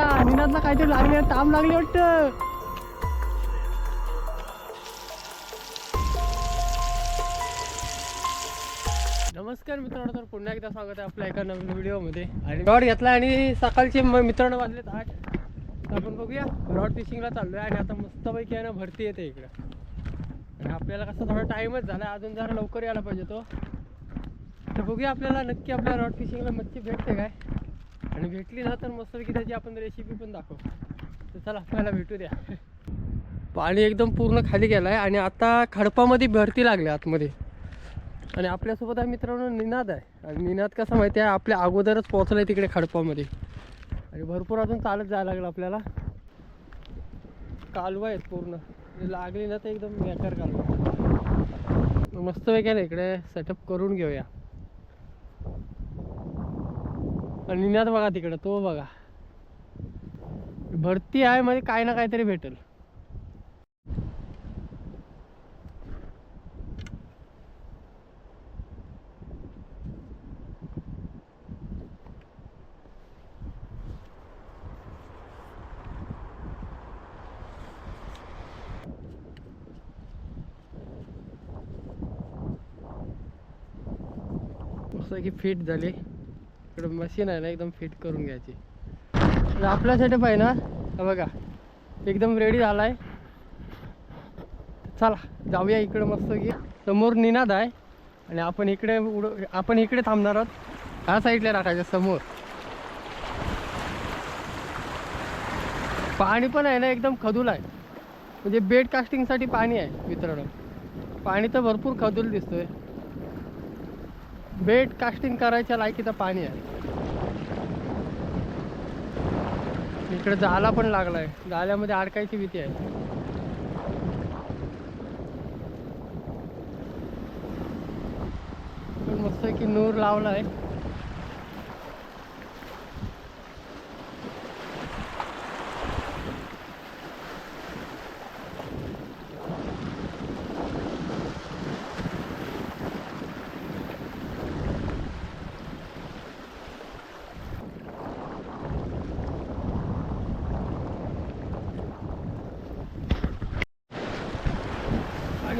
आता निनादला काहीतरी लागले ताम लागली वाटतं. नमस्कार मित्रांनो तर पुन्हा एकदा स्वागत आहे आपल्या एका नवीन व्हिडिओमध्ये. आणि रॉड घेतला आणि सकाळचे म- मित्रांनो वाजलेत आठ. तर आपण बघूया रॉड फिशिंगला आहे आणि आता मस्तपैकी आहे ना भरती येते इकडं. आणि आपल्याला कसं थोडा टाईमच झाला अजून जरा लवकर यायला पाहिजे तो. तर बघूया आपल्याला नक्की आपल्या रॉड फिशिंगला मच्छी भेटते काय. आणि भेटली ना तर मस्तपैकी त्याची आपण रेसिपी पण दाखवू. तर चला आपल्याला भेटू द्या. पाणी एकदम पूर्ण खाली गेलं आहे आणि आता खडपामध्ये भरती लागली आतमध्ये. आणि आपल्यासोबत आहे मित्रांनो निनाद आहे. आणि निनाद कसं माहिती आहे? आपल्या अगोदरच पोहोचलाय तिकडे खडपामध्ये. आणि भरपूर अजून चालत जायला लागलं आपल्याला. कालवा आहेत पूर्ण. म्हणजे लागली ना तर एकदम बेकार कालवा. मस्त वेगळ्या ना इकडे सेटअप करून घेऊया आणि निनाद बघा तिकडं तो बघा. भरती आहे म्हणजे काय ना काहीतरी भेटेल. की फिट झाली. इकडे मशीन आहे ना एकदम फिट करून घ्यायची. आपल्यासाठी आपला सेटअप आहे ना बघा एकदम रेडी झाला आहे चला जाऊया इकडे मस्त की. समोर निनाद आहे आणि आपण इकडे उड आपण इकडे थांबणार आहोत. ह्या साईडला टाकायचं समोर. पाणी पण आहे ना एकदम खदूल आहे. म्हणजे बेड कास्टिंगसाठी पाणी आहे मित्रांनो. पाणी तर भरपूर खदूल दिसतोय. बेड कास्टिंग करायच्या लायकीचं पाणी आहे. इकडे जाला पण लागलाय. जाल्यामध्ये अडकायची भीती आहे. पण मस्त की नूर लावलाय.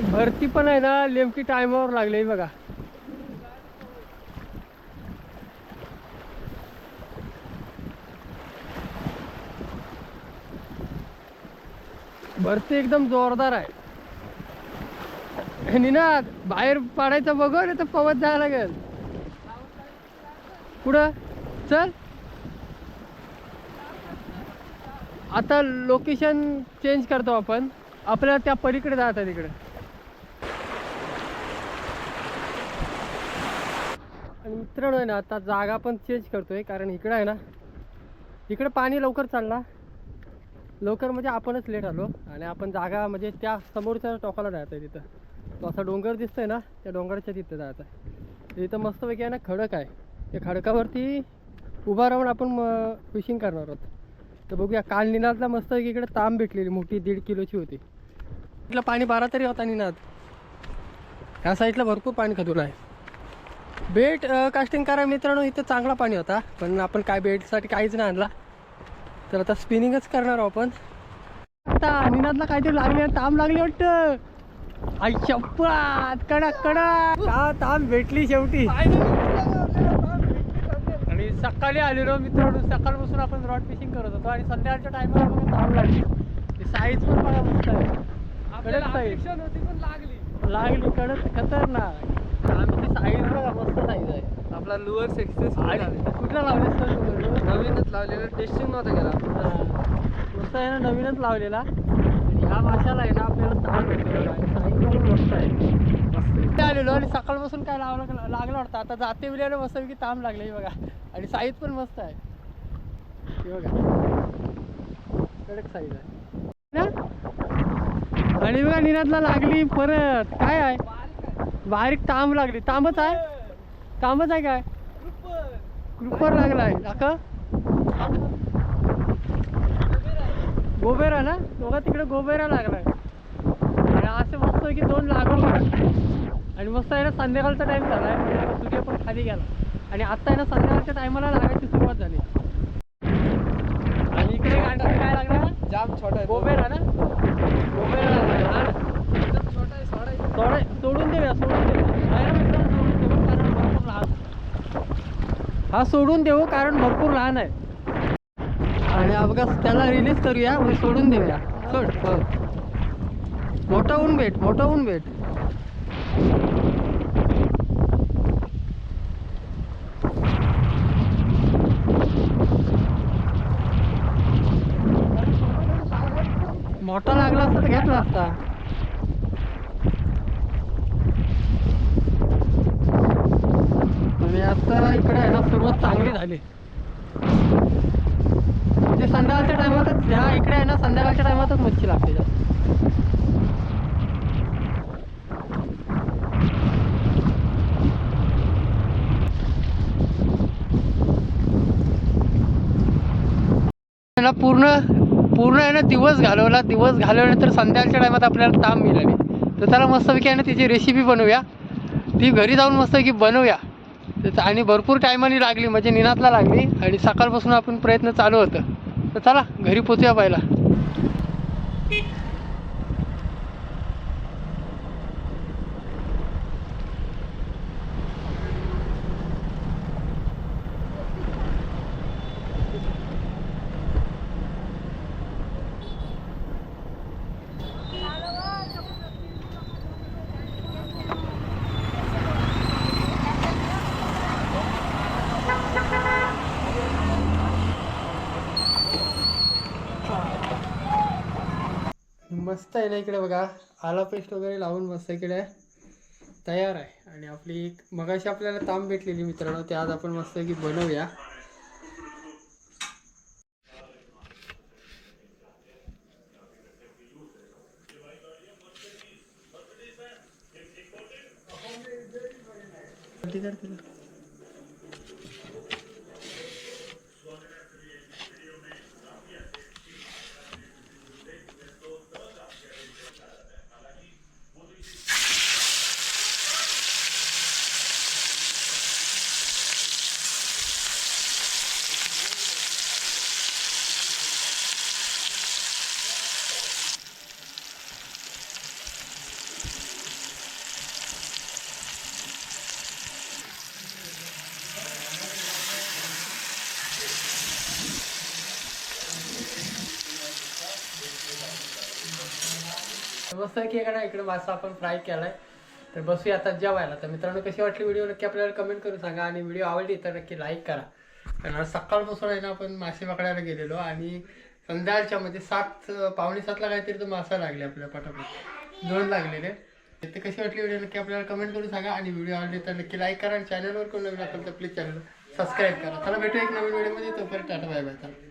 आणि भरती पण आहे ना नेमकी टायमावर लागली बघा. भरती एकदम जोरदार आहे. ना बाहेर पाडायचं बघ नाही तर पवत जायला लागेल. कुठं चल. आता लोकेशन चेंज करतो आपण. आपल्याला त्या पलीकडे जायचं तिकडे. आणि मित्रांनो आहे ना आता जागा पण चेंज करतोय कारण इकडं आहे ना इकडं पाणी लवकर चालला. लवकर म्हणजे आपणच लेट आलो आणि आपण जागा म्हणजे त्या समोरच्या टोकाला जायचं आहे तिथं. तो असा डोंगर दिसतोय ना त्या डोंगराच्या तिथं जायचं आहे तिथं मस्तपैकी आहे ना खडक आहे. त्या खडकावरती उभा राहून आपण फिशिंग करणार आहोत. तर बघूया काल निनादला मस्त इकडे ताम भेटलेली मोठी दीड किलोची होती. इथलं पाणी बारा तरी होता निनाद. ह्या साईडला भरपूर पाणी खदून आहे. बेट कास्टिंग करा मित्रांनो इथं चांगला पाणी होता. पण आपण काय बेटसाठी काहीच नाही आणला. तर आता स्पिनिंगच करणार आहोत आपण. आता निनादला काहीतरी लागले ताम लागली वाटतं. आई शपथ कडक कडक. का ताम भेटली शेवटी? आणि सकाळी आलेलो मित्रांनो. सकाळपासून आपण रॉड फिशिंग करत होतो. आणि संध्याकाळच्या टायमाला बघा ताम लागली. साईज पण बघा मस्त आहे. साईज लागली कडक खतरनाक आमची साईज बघा मस्त साईज आहे आपला लुअर सक्सेस कुठला लावलेस? नवीनच लावलेलं टेस्टिंग नव्हता गेला हा. मस्त आहे ना नवीनच लावलेला. आणि ह्या माशाला आहे ना आपल्याला ताण भेटलेला आहे. साईज पण मस्त आहे. आलेलो आणि सकाळपासून काय लावलं लागलं वाटतं? आता जाते विल्याने मस्त की ताम लागले हे बघा. आणि साईज पण मस्त आहे. हे बघा. कडक साईज आहे? आणि बघा निनादला लागली परत. काय आहे? बारीक तांब लागली. तांबच आहे? तांबच आहे काय? ग्रुपवर लागलाय. काका गोबेरा ना? बघा तिकडे गोबेरा लागलाय. आणि असे मस्त की दोन लागून आणि मस्त आहे ना संध्याकाळचा टाइम झालाय. म्हणजे सूर्य पण खाली गेला. आणि आता आहे ना संध्याकाळच्या टायमाला लागायची सुरुवात झाली. आणि जाम छोटा आहे तो. बोबेरा ना? बोबेरा हा ना. छोटा आहे सोडायचं सोडाय सोडून देऊया सोडून देऊ आहे ना मित्रांनो, सोडून देऊ कारण भरपूर लहान हा सोडून देऊ कारण भरपूर लहान आहे. आणि अपघात त्याला रिलीज करूया मग सोडून देऊया. सोड मोठा होऊन भेट मोठा होऊन भेट. मोठा लागला असता तर घेतला असता आणि आता इकडे आहे ना सुरुवात चांगली झाली. म्हणजे संध्याकाळच्या टायमातच ह्या इकडे आहे ना संध्याकाळच्या टायमातच मच्छी लागते जास्त. पूर्ण पूर्ण आहे ना दिवस घालवला. दिवस घालवल्यानंतर संध्याकाळच्या टायमात आपल्याला ताम मिळाली तर त्याला मस्तपैकी आहे ना तिची रेसिपी बनवूया. ती घरी जाऊन मस्तपैकी बनवूया. आणि भरपूर टायमाने लागली म्हणजे निनातला लागली आणि सकाळपासून आपण प्रयत्न चालू होतं. तर चला घरी पोचूया पहिला. मस्त आहे ना इकडे बघा. आला पेस्ट वगैरे लावून मस्त इकडे तयार आहे. आणि आपली एक मगाशी आपल्याला ताम भेटलेली मित्रांनो ते आज आपण मस्त की बनवूया. ठीक आहे, मस्त की इकडे इकडे मासा आपण फ्राय केलाय. तर बसूया आता जेवायला. तर मित्रांनो कशी वाटली व्हिडिओ नक्की आपल्याला कमेंट करून सांगा आणि व्हिडिओ आवडली तर नक्की लाईक करा. कारण सकाळपासून आहे ना आपण मासे पकडायला गेलेलो आणि संध्याकाळच्या म्हणजे सात पावणे सातला काहीतरी तो मासा लागले आपल्या पटापट. दोन लागलेले. तर कशी वाटली व्हिडिओ नक्की आपल्याला कमेंट करून सांगा आणि व्हिडिओ आवडली तर नक्की लाईक करा आणि चॅनलवर कोण नवीन असेल तर प्लीज चॅनल सबस्क्राईब करा. चला भेटू एक नवीन व्हिडिओमध्ये तोपर्यंत टाटा बाय बाय चला